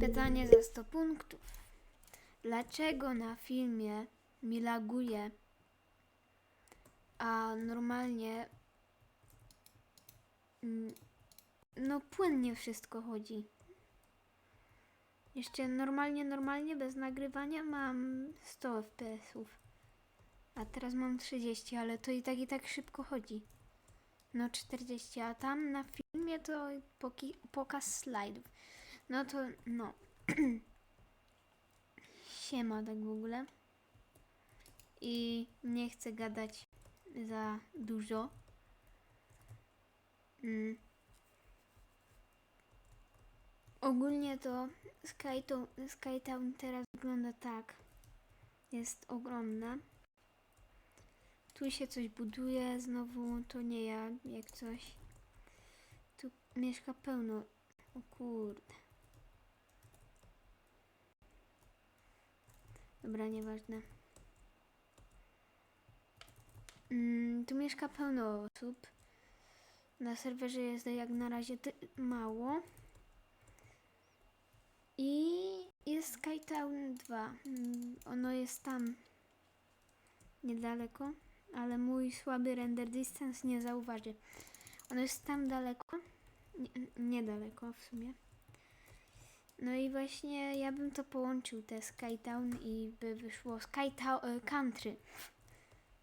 Pytanie za 100 punktów. Dlaczego na filmie mi laguje, a normalnie mm, no płynnie wszystko chodzi? Jeszcze normalnie, normalnie, bez nagrywania mam 100 FPS-ów. A teraz mam 30, ale to i tak i tak szybko chodzi. No 40, a tam na filmie to pokaz slajdów. No to no. Siema tak w ogóle. I nie chcę gadać za dużo. Mm. Ogólnie to Skytown, teraz wygląda tak. Jest ogromna. Tu się coś buduje, znowu to nie ja, jak coś. Tu mieszka pełno. O kurde. Dobra, nieważne. Mm, tu mieszka pełno osób. Na serwerze jest jak na razie mało. I jest Skytown 2. Mm, ono jest tam niedaleko, ale mój słaby render distance nie zauważy. Ono jest tam daleko, nie, niedaleko w sumie. No i właśnie ja bym to połączył, te Skytown i by wyszło Skytown e, Country.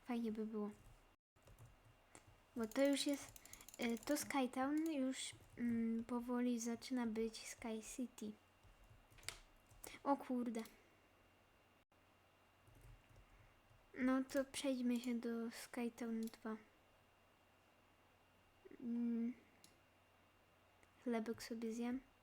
Fajnie by było. Bo to już jest, e, to Skytown już mm, powoli zaczyna być Sky City. O kurde. No to przejdźmy się do Skytown 2. Mm. Chlebek sobie zjem.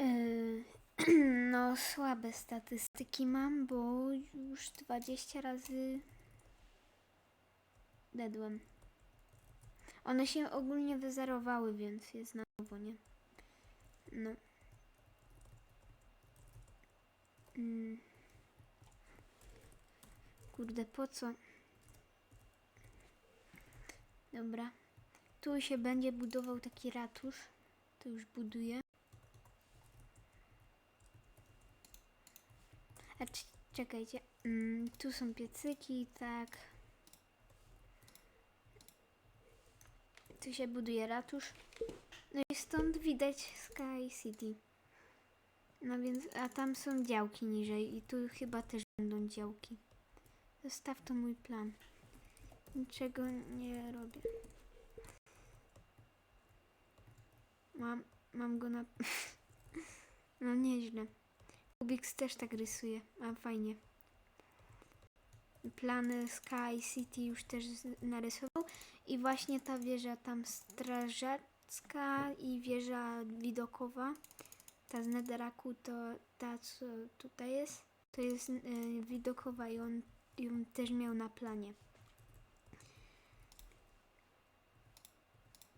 No, słabe statystyki mam, bo już 20 razy dedłem. One się ogólnie wyzerowały, więc jest na nowo, nie? No. Mm. Kurde, po co? Dobra. Tu się będzie budował taki ratusz. To już buduję. A czekajcie. Mm, tu są piecyki, tak. Tu się buduje ratusz. No i stąd widać Sky City. No więc, a tam są działki niżej i tu chyba też będą działki. Zostaw to mój plan. Niczego nie robię. Mam, mam go na... no nieźle. Kubix też tak rysuje, a fajnie. Plany Sky City już też narysował i właśnie ta wieża tam strażacka i wieża widokowa, ta z Nederaku to ta co tutaj jest, to jest y, widokowa i on ją też miał na planie.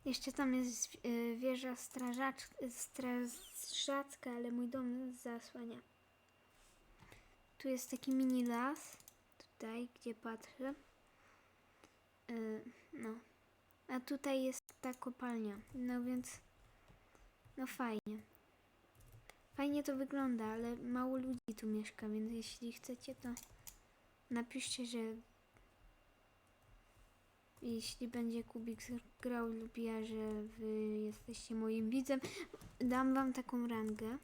Jeszcze tam jest y, wieża strażacka, ale mój dom zasłania. Tu jest taki mini las, tutaj gdzie patrzę. Y, no. A tutaj jest ta kopalnia. No więc, no fajnie. Fajnie to wygląda, ale mało ludzi tu mieszka, więc jeśli chcecie, to napiszcie, że jeśli będzie Kubik grał lub ja, że wy jesteście moim widzem, dam wam taką rangę.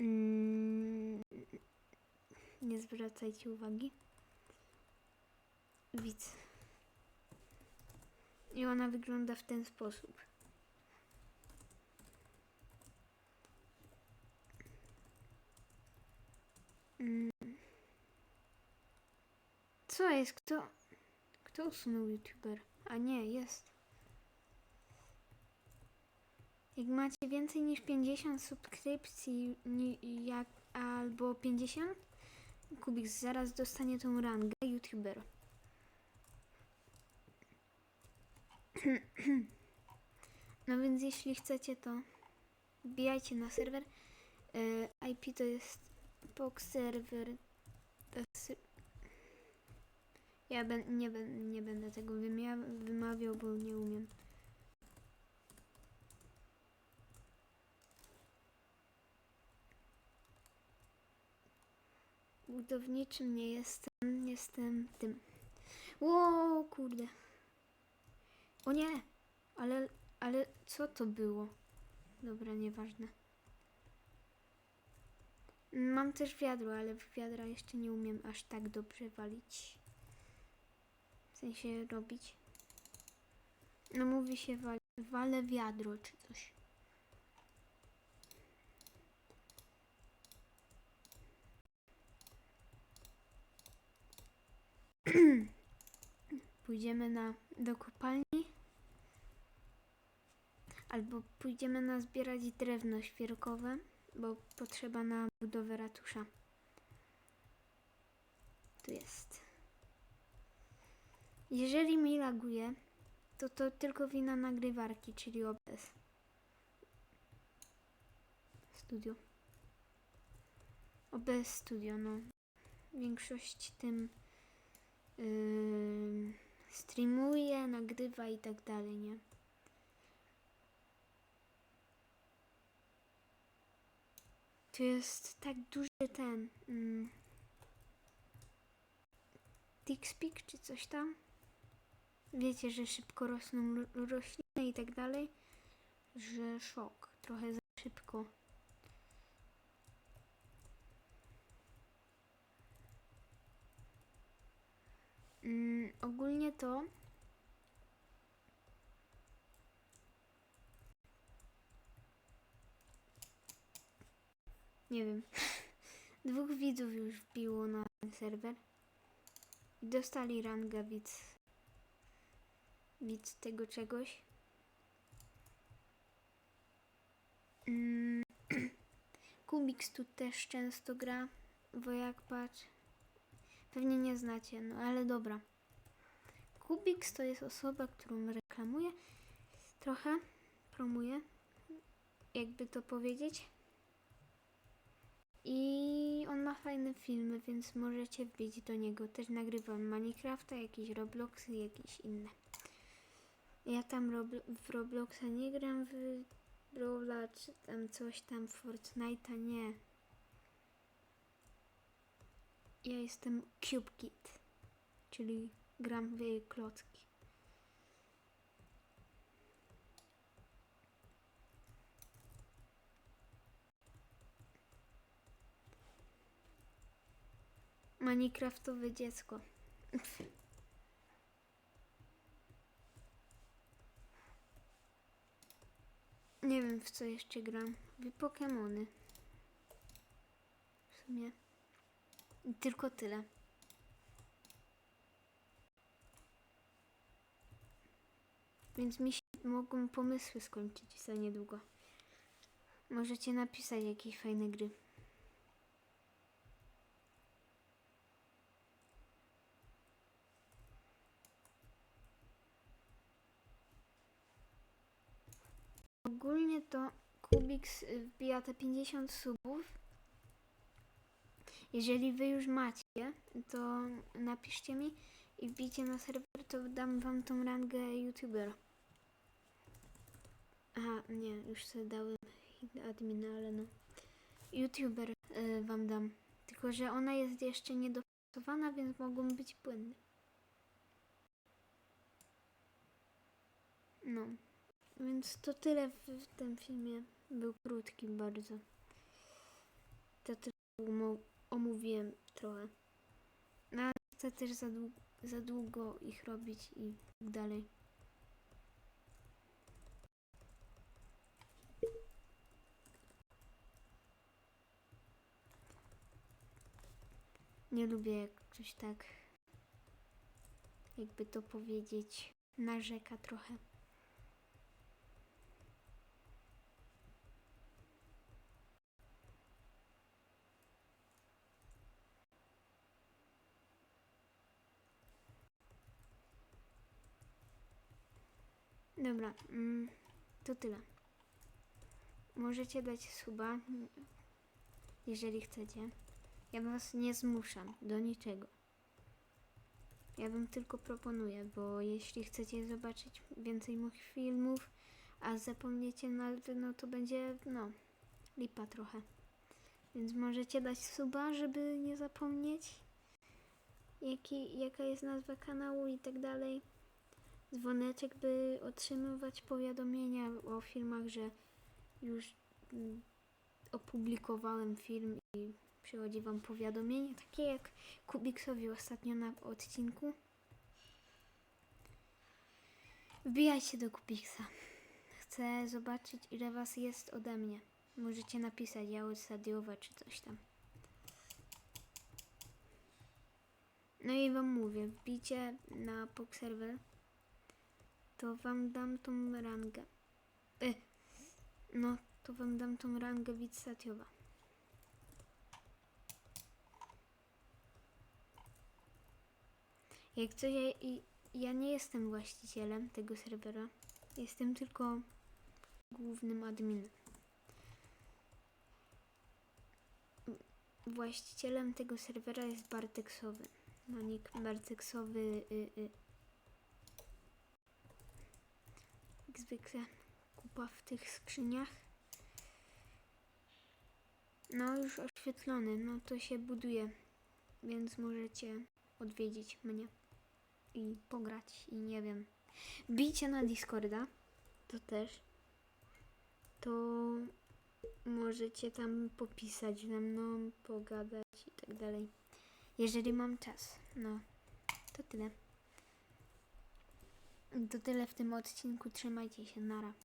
Mm, nie zwracajcie uwagi. Widz. I ona wygląda w ten sposób. Mm. Co jest? Kto? Kto usunął youtuber? A nie, jest. Jak macie więcej niż 50 subskrypcji jak, albo 50, Kubik zaraz dostanie tą rangę youtuber. No więc jeśli chcecie to wbijajcie na serwer. E, IP to jest POG server. Ja ben, nie, ben, nie będę tego wymawiał, bo nie umiem. Budowniczym nie jestem, jestem tym. Ło, kurde. O nie, ale, ale co to było? Dobra, nieważne. Mam też wiadro, ale wiadra jeszcze nie umiem aż tak dobrze walić. W sensie robić. No mówi się wal, wale wiadro czy coś. Pójdziemy na do kopalni. Albo pójdziemy na zbierać drewno świerkowe, bo potrzeba na budowę ratusza. Tu jest. Jeżeli mi laguje, to to tylko wina nagrywarki, czyli OBS. Studio. OBS Studio, no. Większość tym yy, streamuje, nagrywa i tak dalej, nie? Tu jest tak duży ten. Mm, czy coś tam. Wiecie, że szybko rosną ro- rośliny i tak dalej. Że szok. Trochę za szybko. Mm, ogólnie to. Nie wiem. Dwóch widzów już wbiło na ten serwer. I dostali rangę widz. Widz tego czegoś. Mm. Kubiks tu też często gra. Wojak patrz. Pewnie nie znacie, no ale dobra. Kubiks to jest osoba, którą reklamuję. Trochę promuję. Jakby to powiedzieć. I on ma fajne filmy, więc możecie wbić do niego. Też nagrywam Minecrafta, jakieś Robloxy, jakieś inne. Ja tam w Robloxa nie gram, w Brawla czy tam coś tam, Fortnite'a nie. Ja jestem CubeKid, czyli gram w klocki. Minecraftowe dziecko. Nie wiem w co jeszcze gram. W Pokemony. W sumie. Tylko tyle. Więc mi się mogą pomysły skończyć za niedługo. Możecie napisać jakieś fajne gry. Ogólnie to Kubiks y, wbija te 50 subów. Jeżeli wy już macie, to napiszcie mi i wbijcie na serwer, to dam wam tą rangę youtubera. Aha, nie, już sobie dałem admina, ale no. Youtuber y, wam dam. Tylko, że ona jest jeszcze niedopracowana, więc mogą być błędy. No. Więc to tyle w, w tym filmie. Był krótki bardzo. To też omówiłem trochę. No, ale chcę też za, za długo ich robić i tak dalej. Nie lubię jak ktoś tak, jakby to powiedzieć, narzeka trochę. Dobra, mm, to tyle. Możecie dać suba, jeżeli chcecie. Ja was nie zmuszam do niczego. Ja wam tylko proponuję, bo jeśli chcecie zobaczyć więcej moich filmów, a zapomniecie nazwy, no to będzie, no, lipa trochę. Więc możecie dać suba, żeby nie zapomnieć, jaki, jaka jest nazwa kanału i tak dalej. Dzwoneczek, by otrzymywać powiadomienia o filmach, że już mm, opublikowałem film i przychodzi wam powiadomienie, takie jak Kubiksowi ostatnio na odcinku. Wbijajcie do Kubiksa. Chcę zobaczyć, ile was jest ode mnie. Możecie napisać Jały Sadiowa czy coś tam. No i wam mówię, wbijcie na Pokserwer, to wam dam tą rangę. E, no, to wam dam tą rangę widz Satiowa. Jak coś, ja, ja nie jestem właścicielem tego serwera. Jestem tylko głównym adminem. Właścicielem tego serwera jest Barteksowy. No nick Barteksowy. Y, y. Jak zwykle kupa w tych skrzyniach. No już oświetlony, no to się buduje, więc możecie odwiedzić mnie i pograć i nie wiem. Bijcie na Discorda, to też. To możecie tam popisać ze mną, pogadać i tak dalej. Jeżeli mam czas, no to tyle. To tyle w tym odcinku. Trzymajcie się, nara.